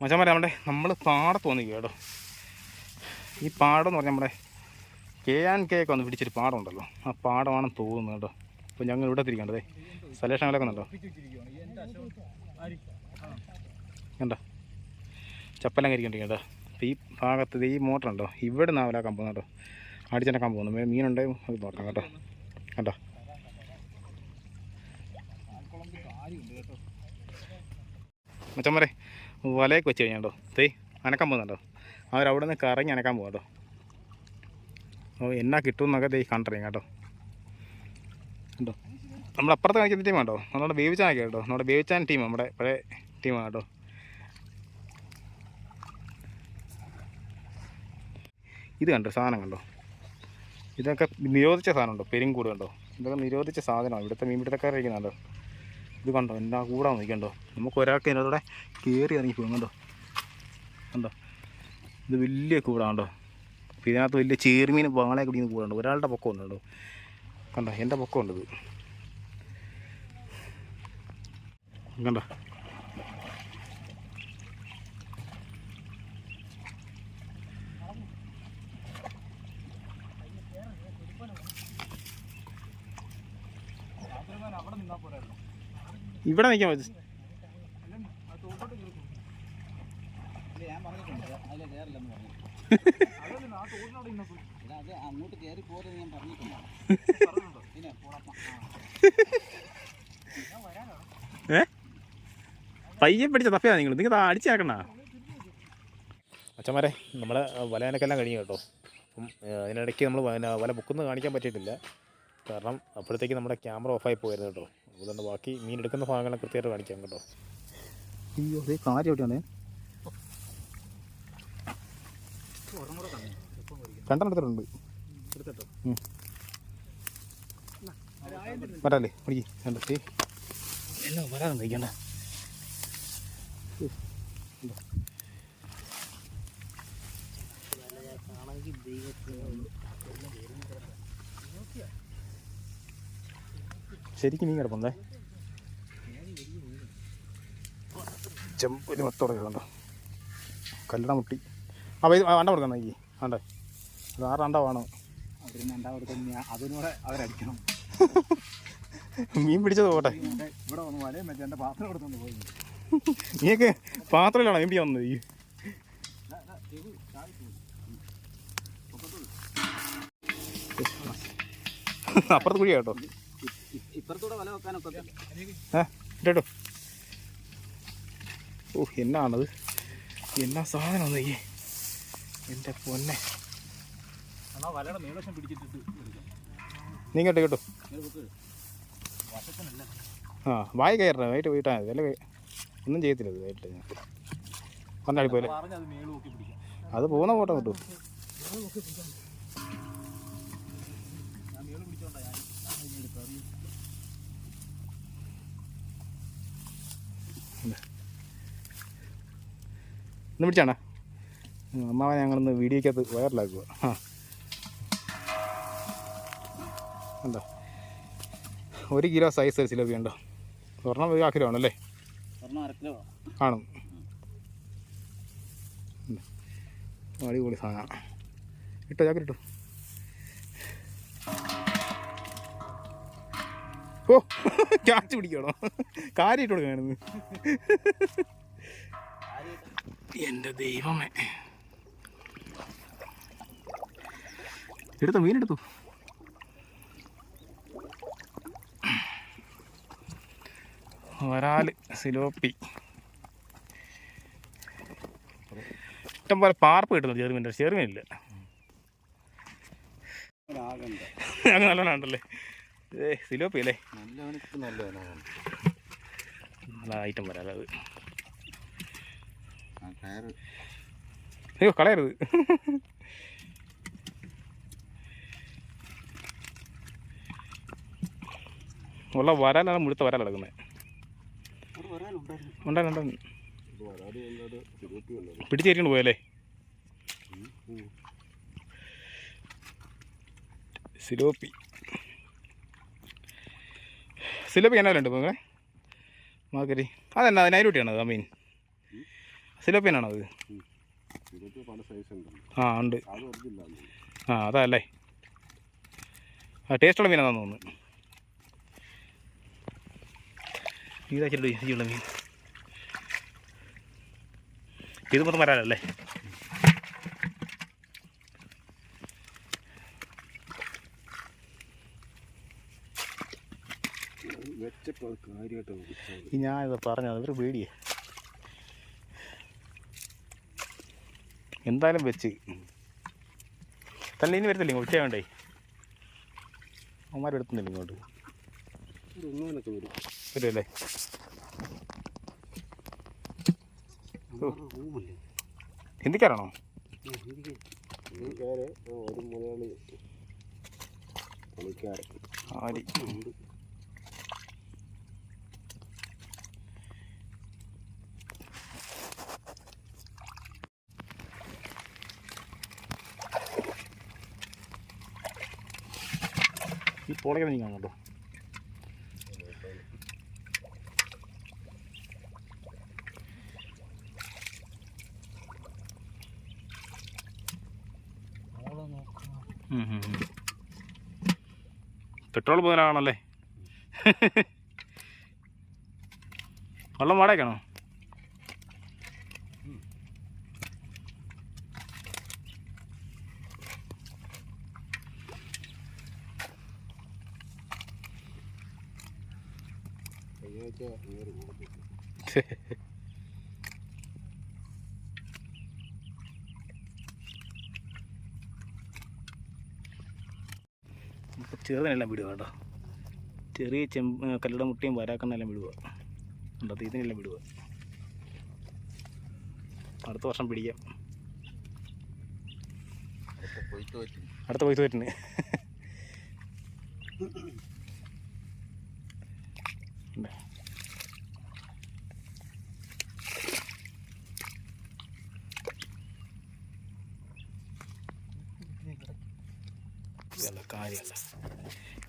മച്ചന്മാരെ നമ്മുടെ നമ്മൾ പാടത്ത് വന്നിരിക്കുക കേട്ടോ. ഈ പാടം എന്ന് പറഞ്ഞാൽ നമ്മുടെ കെ ആൻഡ് കെ ഒക്കെ വന്ന് പിടിച്ചൊരു പാടമുണ്ടല്ലോ. ആ പാടമാണെന്ന് തോന്നുന്നു കേട്ടോ. അപ്പോൾ ഞങ്ങൾ ഇവിടെ തിരിക്കേണ്ടതേ സലേഷൻ കിടക്കുന്നുണ്ടോ കണ്ടോ? ചപ്പലം കരിക്കൊണ്ടിരിക്കട്ടോ അപ്പോൾ ഈ ഭാഗത്ത് ഈ മോട്ടർ ഉണ്ടോ? ഇവിടെ നിന്ന് അവലാക്കാൻ പോകുന്നു കേട്ടോ അടിച്ചെടുക്കാൻ പോകുന്നു മീനുണ്ടെങ്കിൽ അത് നോക്കാം കേട്ടോ. കണ്ടോ? മച്ചന്മാരെ വലയൊക്കെ വെച്ച് കഴിഞ്ഞാട്ടോ. തേ അനക്കാൻ പോകുന്നുണ്ടോ? അവരവിടെ നിന്ന് കറങ്ങി അനക്കാൻ പോകാട്ടോ കേട്ടോ എന്നാ കിട്ടുമെന്നൊക്കെ ദേ കണ്ടറിയാം കേട്ടോ. കണ്ടോ? നമ്മുടെ അപ്പുറത്ത് കാണിക്കുന്ന ടീമാണ് കേട്ടോ. നമ്മുടെ ബേബിച്ചാനൊക്കെ കേട്ടോ. നമ്മുടെ ബേബിച്ചാൻ ടീം നമ്മുടെ പഴയ ടീമാണ് കേട്ടോ. ഇത് കണ്ടോ സാധനം കണ്ടോ? ഇതൊക്കെ നിരോധിച്ച സാധനം ഉണ്ടോ? പെരുങ്കൂട് കണ്ടോ? ഇതൊക്കെ നിരോധിച്ച സാധനമാണ്. ഇവിടുത്തെ മീൻപിടുത്തക്കാരിരിക്കുന്നുണ്ടോ? ഇത് കണ്ടോ? എന്താ കൂടെ നോക്കണ്ടോ നമുക്ക് ഒരാൾക്ക് ഇതിനകത്തൂടെ കയറി ഇറങ്ങി പോകും കണ്ടോ? കണ്ടോ? ഇത് വലിയ കൂടാണ്ടോ അപ്പോൾ ഇതിനകത്ത് വലിയ ചേർമീൻ വാളെ കുടിക്കുന്ന കൂടാണ്ട് ഒരാളുടെ പൊക്കം ഉണ്ട് കണ്ടോ? എന്റെ പൊക്കം ഉണ്ട് ഇത്. കണ്ടോ? ഇവിടെ നിൽക്കാൻ പറ്റും. അങ്ങോട്ട് കയറി പോരെന്ന് ഞാൻ പറഞ്ഞിട്ടുണ്ട് പിന്നെ പോടപ്പ. ആ. ഏ? പയ്യെ പിടിച്ച തപ്പിയാ നിങ്ങൾ നിങ്ങൾ അടിച്ചേക്കണ അച്ഛന്മാരെ നമ്മളെ വലയനക്കെല്ലാം കഴിഞ്ഞു കേട്ടോ. അപ്പം അതിനിടയ്ക്ക് നമ്മൾ വല ബുക്കൊന്നും കാണിക്കാൻ പറ്റിയിട്ടില്ല. കാരണം അപ്പോഴത്തേക്ക് നമ്മുടെ ക്യാമറ ഓഫായി പോയിരുന്നു കേട്ടോ. അതുകൊണ്ട് ബാക്കി മീൻ എടുക്കുന്ന ഭാഗങ്ങളെ കൃത്യമായിട്ട് കാണിക്കാം കേട്ടോ. അയ്യോ അതേ കാര്യം എവിടെയാണ്. വരാല്ലേ? പിടിക്ക്. ശരിക്കും നീ കിടപ്പുണ്ടേ? ചെമ്പൊരു മൊത്തോടെ കണ്ടോ? കല്ലട മുട്ടി. ആ ഇത് അണ്ട കൊടുക്കാം നോക്കി ആണ്ടേ അത് ആ വേണോ. അതിന് രണ്ടാം കൊടുക്കുന്ന ഞാൻ അതിനൂടെ അവരടിക്കണം. മീൻ പിടിച്ചത് പോട്ടെ. ഇവിടെ ഇവിടെ വന്ന് വലയും വെച്ച് എന്റെ പാത്രം എടുത്തോണ്ട് പോയി. നീയൊക്കെ പാത്രമില്ലാണോ എം പി വന്നത് ഈ. അപ്പുറത്ത് കുഴിയാ കേട്ടോ. ഇപ്പുറത്തൂടെ വല വെക്കാനൊക്കെ ഏ കേട്ടോ ഓ എന്നാണത്? എന്നാ സാധനം എന്റെ എന്റെ പൊന്നെ വലയുടെ നീ കേട്ടോ കേട്ടോ ആ വായി കയറണം. വൈറ്റ് വീട്ടാ മതി. അല്ലേ ഒന്നും ചെയ്യത്തില്ല അത് വൈകിട്ട് ഞാൻ. പന്നാടി പോലെ. അത് പോകുന്ന ഫോട്ടോ കിട്ടും ഞാൻ പിടിച്ചോണ്ടാ ഞാൻ ഞാൻ ഇനി എടുത്തു അറിയും ഒന്ന് പിടിച്ചാണോ? അമ്മാവൻ ഞങ്ങളൊന്ന് വീഡിയോക്കകത്ത് വൈറലാക്കുക. ആ. എന്താ ഒരു കിലോ സൈസ് ഒരു സിലോപ്പി ഉണ്ടോ സ്വർണം ഒരു കിലോ. ആണല്ലേ കാണും. അടിപൊളി സാധനമാണ് ഇട്ടോ ചാക്കരി ഓ ക്യാച്ച് പിടിക്കണോ? കാര്യമായിട്ട് ഇട്ട് കൊടുക്കാണെന്ന് എന്റെ ദൈവമേ. എടുത്തോ മീനെടുത്തു വരാൽ സിലോപ്പി. ഇഷ്ടം പോലെ പാർപ്പ് കിട്ടുന്നു ചെറുമീന്റെ ചെറുമീനില്ല അങ്ങനെ നല്ലോണമുണ്ടല്ലേ ഏ സിലോപ്പി അല്ലേ നല്ല ഐറ്റം വരാം അത്. അയ്യോ കളയരുത്. ഉള്ള വരാലാണ് മുഴുത്ത വരാൽ കിടക്കുന്നത് ഉണ്ടായിരുന്നു. പിടിച്ചേരിക്കൊണ്ട് പോയല്ലേ? സിലോപ്പി. സിലോപ്പി എന്നാലുണ്ട് മകളെ. മാക്കരി അതെന്നാ അതിനായിരം രൂപയാണ് ആ മീൻ സിലോപ്പിയനാണോ അത്? ആ ഉണ്ട്. ആ അതല്ലേ. ആ ടേസ്റ്റുള്ള മീനാണെന്ന് തോന്നുന്നു. ഇതാ ചെല്ലു ഈയുള്ള മീൻ ഇത് മൊത്തം വരാനല്ലേ? വെച്ചപ്പോൾ അത് കാര്യമായിട്ട് ഞാനിത് പറഞ്ഞത് അതൊരു പേടിയേ. എന്തായാലും വെച്ച്. തന്നെ ഇനി വരത്തില്ല? ഇങ്ങോട്ട് ഉച്ചയാവണ്ടേ അവന്മാർ എടുത്തുന്നില്ല ഇങ്ങോട്ട്. വരുമല്ലേ ഹിന്ദിക്കാരാണോ? ഒരു മുതലാളി ആരി? ഈ പോളയൊക്കെ നീങ്ങാൻ കേട്ടോ പെട്രോൾ പോകാനാണല്ലേ? വെള്ളം വാടകയ്ക്കാണോ കഴിഞ്ഞാഴ്ച നേരെ പോകും ഇപ്പോൾ ചെറുതിനെല്ലാം വിടുക കേട്ടോ. ചെറിയ ചെമ്പ് കല്ലട മുട്ടിയും വരാക്കണ്ണെല്ലാം വിടുക ഉണ്ടോ തീത്തിനെല്ലാം വിടുക അടുത്ത വർഷം പിടിക്കാം. അടുത്ത പറ്റും. അടുത്ത പൈസ ഇതല്ല കാര്യമല്ല.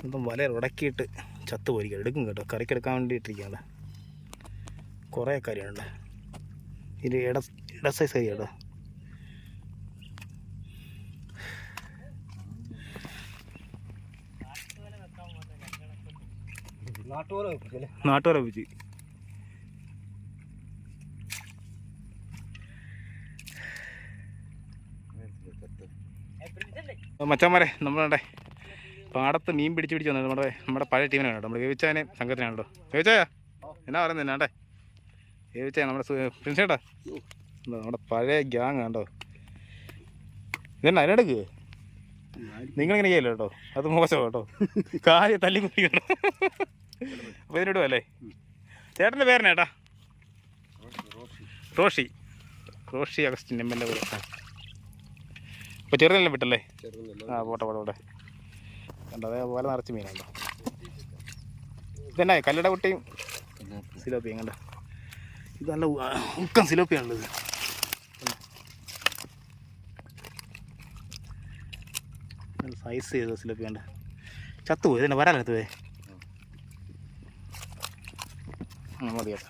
ഇപ്പം വല ഉടക്കിയിട്ട് ചത്ത് പോയിരിക്കുക എടുക്കും കേട്ടോ. കറിക്കെടുക്കാൻ വേണ്ടിയിട്ടിരിക്കുകയാണ്. കുറേ കാര്യമുണ്ട് ഇത് ഇട ഇട സൈസ് കറി കേട്ടോ. നാട്ടുകാരെ വെച്ച് മച്ചന്മാരെ നമ്മളുടെ പാടത്ത് മീൻ പിടിച്ച് പിടിച്ച് വന്നത് നമ്മുടെ നമ്മുടെ പഴയ ടീമിനാണ് കേട്ടോ നമ്മുടെ വേവിച്ചാനെ സംഘത്തിനാണല്ലോ. വേവിച്ചായ എന്നാ പറയുന്നത് എന്നാണ്ടേ വേവിച്ചായ നമ്മുടെ പ്രിൻസേട്ടാ നമ്മുടെ പഴയ ഗ്യാങ് കണ്ടോ ഇതെന്നാ അതിനെടുക്ക് നിങ്ങളിങ്ങനെ ചെയ്യല്ലോ കേട്ടോ? അത് മോശം കേട്ടോ. കാര്യം തല്ലി കുത്തിക്കണം അപ്പോൾ ഇതിനിടും അല്ലേ? ചേട്ടന്റെ പേരെന്നാ ചേട്ടാ Roshy. Roshy. Augustine M L A ഇപ്പോൾ ചെറുതെല്ലാം വിട്ടല്ലേ? ആ പോട്ടെ പോട്ടെ പോട്ടെ. അതേപോലെ അതേ പോലെ നിറച്ച് മീനുണ്ടോ ഇതന്നെ കല്ലട കുട്ടിയും സിലോപ്പിയും കണ്ട? ഇത് നല്ല ഉക്കം സിലോപ്പിയാണുള്ളത് നല്ല സൈസ് ചെയ്ത സിലോപ്പി കണ്ട? ചത്തുപോയി ഇതന്നെ വരാനത്തുവേ ആ മതി കേട്ടോ.